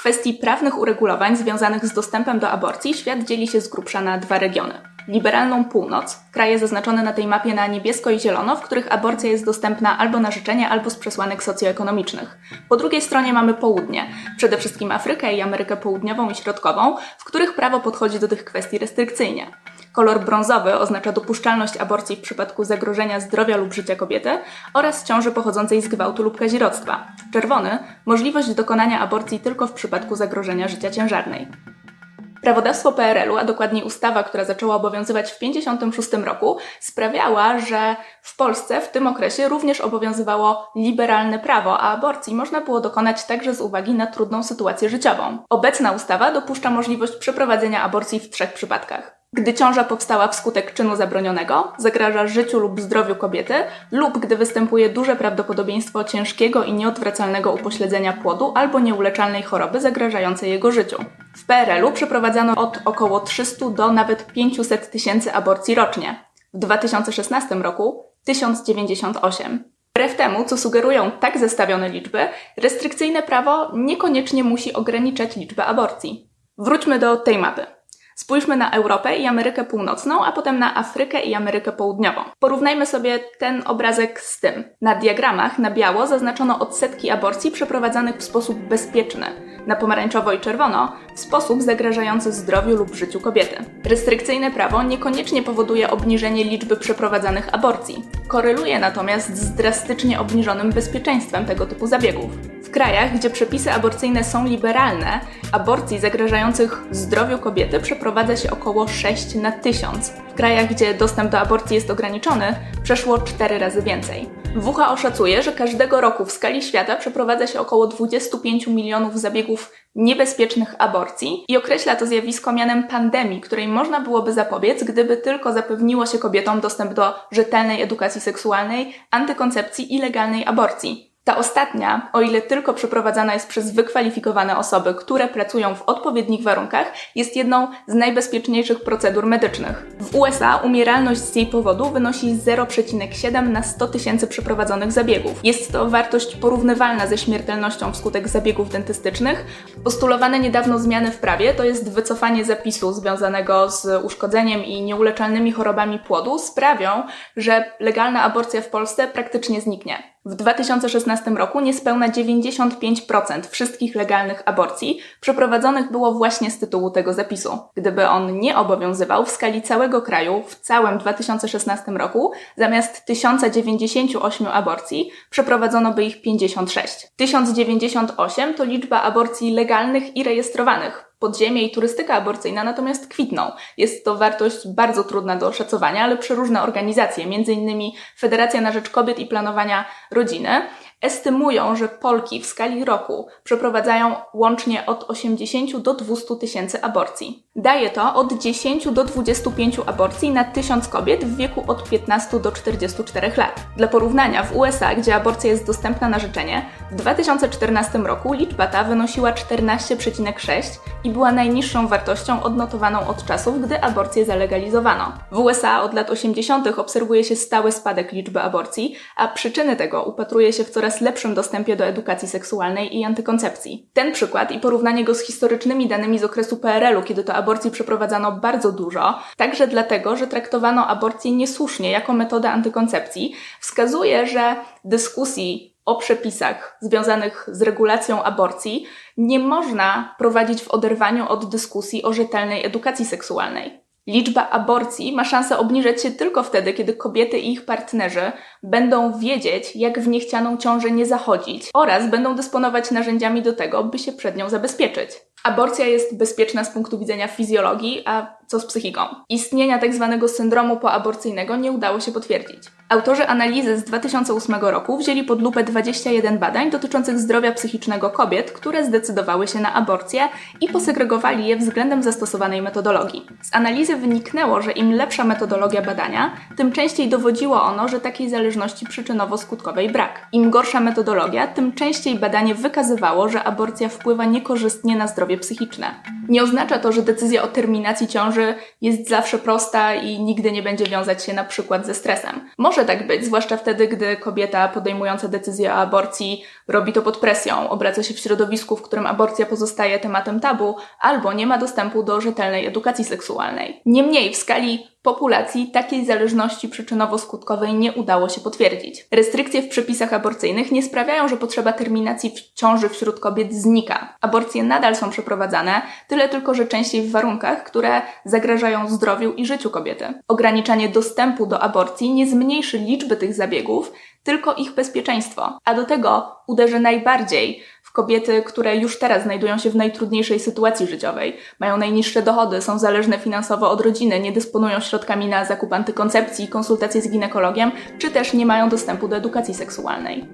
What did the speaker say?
kwestii prawnych uregulowań związanych z dostępem do aborcji świat dzieli się z grubsza na dwa regiony. Liberalną północ, kraje zaznaczone na tej mapie na niebiesko i zielono, w których aborcja jest dostępna albo na życzenie, albo z przesłanek socjoekonomicznych. Po drugiej stronie mamy południe, przede wszystkim Afrykę i Amerykę Południową i Środkową, w których prawo podchodzi do tych kwestii restrykcyjnie. Kolor brązowy oznacza dopuszczalność aborcji w przypadku zagrożenia zdrowia lub życia kobiety oraz ciąży pochodzącej z gwałtu lub kazirodztwa. Czerwony możliwość dokonania aborcji tylko w przypadku zagrożenia życia ciężarnej. Prawodawstwo PRL-u, a dokładniej ustawa, która zaczęła obowiązywać w 1956 roku, sprawiała, że w Polsce w tym okresie również obowiązywało liberalne prawo, a aborcji można było dokonać także z uwagi na trudną sytuację życiową. Obecna ustawa dopuszcza możliwość przeprowadzenia aborcji w trzech przypadkach. Gdy ciąża powstała wskutek czynu zabronionego, zagraża życiu lub zdrowiu kobiety, lub gdy występuje duże prawdopodobieństwo ciężkiego i nieodwracalnego upośledzenia płodu albo nieuleczalnej choroby zagrażającej jego życiu. W PRL-u przeprowadzano od około 300 do nawet 500 tysięcy aborcji rocznie. W 2016 roku 1098. Wbrew temu, co sugerują tak zestawione liczby, restrykcyjne prawo niekoniecznie musi ograniczać liczbę aborcji. Wróćmy do tej mapy. Spójrzmy na Europę i Amerykę Północną, a potem na Afrykę i Amerykę Południową. Porównajmy sobie ten obrazek z tym. Na diagramach na biało zaznaczono odsetki aborcji przeprowadzanych w sposób bezpieczny, na pomarańczowo i czerwono w sposób zagrażający zdrowiu lub życiu kobiety. Restrykcyjne prawo niekoniecznie powoduje obniżenie liczby przeprowadzanych aborcji. Koreluje natomiast z drastycznie obniżonym bezpieczeństwem tego typu zabiegów. W krajach, gdzie przepisy aborcyjne są liberalne, aborcji zagrażających zdrowiu kobiety przeprowadza się około 6 na 1000. W krajach, gdzie dostęp do aborcji jest ograniczony, przeszło 4 razy więcej. WHO szacuje, że każdego roku w skali świata przeprowadza się około 25 milionów zabiegów niebezpiecznych aborcji i określa to zjawisko mianem pandemii, której można byłoby zapobiec, gdyby tylko zapewniło się kobietom dostęp do rzetelnej edukacji seksualnej, antykoncepcji i legalnej aborcji. Ta ostatnia, o ile tylko przeprowadzana jest przez wykwalifikowane osoby, które pracują w odpowiednich warunkach, jest jedną z najbezpieczniejszych procedur medycznych. W USA umieralność z jej powodu wynosi 0,7 na 100 tysięcy przeprowadzonych zabiegów. Jest to wartość porównywalna ze śmiertelnością wskutek zabiegów dentystycznych. Postulowane niedawno zmiany w prawie to jest wycofanie zapisu związanego z uszkodzeniem i nieuleczalnymi chorobami płodu sprawią, że legalna aborcja w Polsce praktycznie zniknie. W 2016 roku niespełna 95% wszystkich legalnych aborcji przeprowadzonych było właśnie z tytułu tego zapisu. Gdyby on nie obowiązywał w skali całego kraju w całym 2016 roku, zamiast 1098 aborcji przeprowadzono by ich 56. 1098 to liczba aborcji legalnych i rejestrowanych podziemie i turystyka aborcyjna natomiast kwitną. Jest to wartość bardzo trudna do oszacowania, ale przeróżne organizacje, m.in. Federacja na Rzecz Kobiet i Planowania Rodziny, estymują, że Polki w skali roku przeprowadzają łącznie od 80 do 200 tysięcy aborcji. Daje to od 10 do 25 aborcji na 1000 kobiet w wieku od 15 do 44 lat. Dla porównania, w USA, gdzie aborcja jest dostępna na życzenie, w 2014 roku liczba ta wynosiła 14,6 i była najniższą wartością odnotowaną od czasów, gdy aborcję zalegalizowano. W USA od lat 80. obserwuje się stały spadek liczby aborcji, a przyczyny tego upatruje się w coraz lepszym dostępie do edukacji seksualnej i antykoncepcji. Ten przykład i porównanie go z historycznymi danymi z okresu PRL-u, kiedy to aborcji przeprowadzano bardzo dużo, także dlatego, że traktowano aborcję niesłusznie jako metodę antykoncepcji, wskazuje, że dyskusji o przepisach związanych z regulacją aborcji nie można prowadzić w oderwaniu od dyskusji o rzetelnej edukacji seksualnej. Liczba aborcji ma szansę obniżać się tylko wtedy, kiedy kobiety i ich partnerzy będą wiedzieć, jak w niechcianą ciążę nie zachodzić oraz będą dysponować narzędziami do tego, by się przed nią zabezpieczyć. Aborcja jest bezpieczna z punktu widzenia fizjologii, a co z psychiką? Istnienia tzw. Tak syndromu poaborcyjnego nie udało się potwierdzić. Autorzy analizy z 2008 roku wzięli pod lupę 21 badań dotyczących zdrowia psychicznego kobiet, które zdecydowały się na aborcję i posegregowali je względem zastosowanej metodologii. Z analizy wyniknęło, że im lepsza metodologia badania, tym częściej dowodziło ono, że takiej zależności przyczynowo-skutkowej brak. Im gorsza metodologia, tym częściej badanie wykazywało, że aborcja wpływa niekorzystnie na zdrowie psychiczne. Nie oznacza to, że decyzja o terminacji jest zawsze prosta i nigdy nie będzie wiązać się na przykład ze stresem. Może tak być, zwłaszcza wtedy, gdy kobieta podejmująca decyzję o aborcji robi to pod presją, obraca się w środowisku, w którym aborcja pozostaje tematem tabu, albo nie ma dostępu do rzetelnej edukacji seksualnej. Niemniej w skali populacji takiej zależności przyczynowo-skutkowej nie udało się potwierdzić. Restrykcje w przepisach aborcyjnych nie sprawiają, że potrzeba terminacji w ciąży wśród kobiet znika. Aborcje nadal są przeprowadzane, tyle tylko, że częściej w warunkach, które zagrażają zdrowiu i życiu kobiety. Ograniczanie dostępu do aborcji nie zmniejszy liczby tych zabiegów, tylko ich bezpieczeństwo, a do tego uderzy najbardziej w kobiety, które już teraz znajdują się w najtrudniejszej sytuacji życiowej, mają najniższe dochody, są zależne finansowo od rodziny, nie dysponują środkami na zakup antykoncepcji, konsultacje z ginekologiem, czy też nie mają dostępu do edukacji seksualnej.